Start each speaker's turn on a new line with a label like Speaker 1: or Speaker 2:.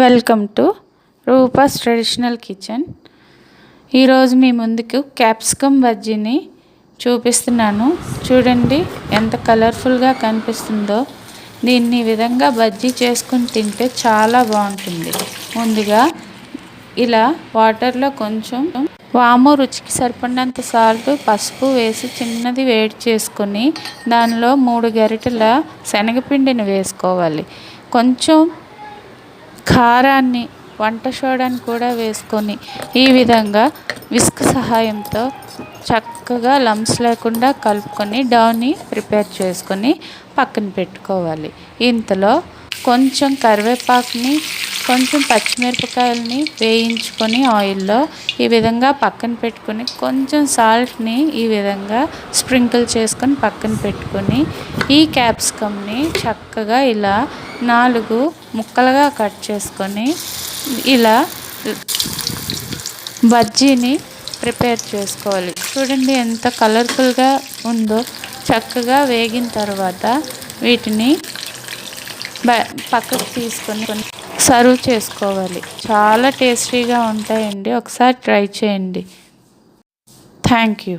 Speaker 1: Welcome to Roopa's traditional kitchen. ఈరోజు మీ ముందుకు క్యాప్సికమ్ బజ్జీని చూపిస్తున్నాను. చూడండి ఎంత కలర్ఫుల్గా కనిపిస్తుందో. దీన్ని విధంగా బజ్జీ చేసుకుని తింటే చాలా బాగుంటుంది. ముందుగా ఇలా వాటర్లో కొంచెం వాము రుచికి సరిపడినంత సాల్ట్ పసుపు వేసి చిన్నది వేడి చేసుకొని దానిలో మూడు గరిటెల శనగపిండిని వేసుకోవాలి. కొంచెం కారాన్ని వంట సోడాని కూడా వేసుకొని ఈ విధంగా విస్క్ సహాయంతో చక్కగా లమ్స్ లేకుండా కలుపుకొని డౌని ప్రిపేర్ చేసుకొని పక్కన పెట్టుకోవాలి. ఇంతలో కొంచెం కరివేపాకుని కొంచెం పచ్చిమిరపకాయలని వేయించుకొని ఆయిల్లో ఈ విధంగా పక్కన పెట్టుకొని కొంచెం సాల్ట్ని ఈ విధంగా స్ప్రింకిల్ చేసుకొని పక్కన పెట్టుకొని ఈ క్యాప్సికమ్ని చక్కగా ఇలా నాలుగు ముక్కలుగా కట్ చేసుకొని ఇలా బజ్జీని ప్రిపేర్ చేసుకోవాలి. చూడండి ఎంత కలర్ఫుల్గా ఉందో. చక్కగా వేగిన తర్వాత వీటిని పక్కకు తీసుకొని సర్వ్ చేసుకోవాలి. చాలా టేస్టీగా ఉంటాయండి. ఒకసారి ట్రై చేయండి. Thank you.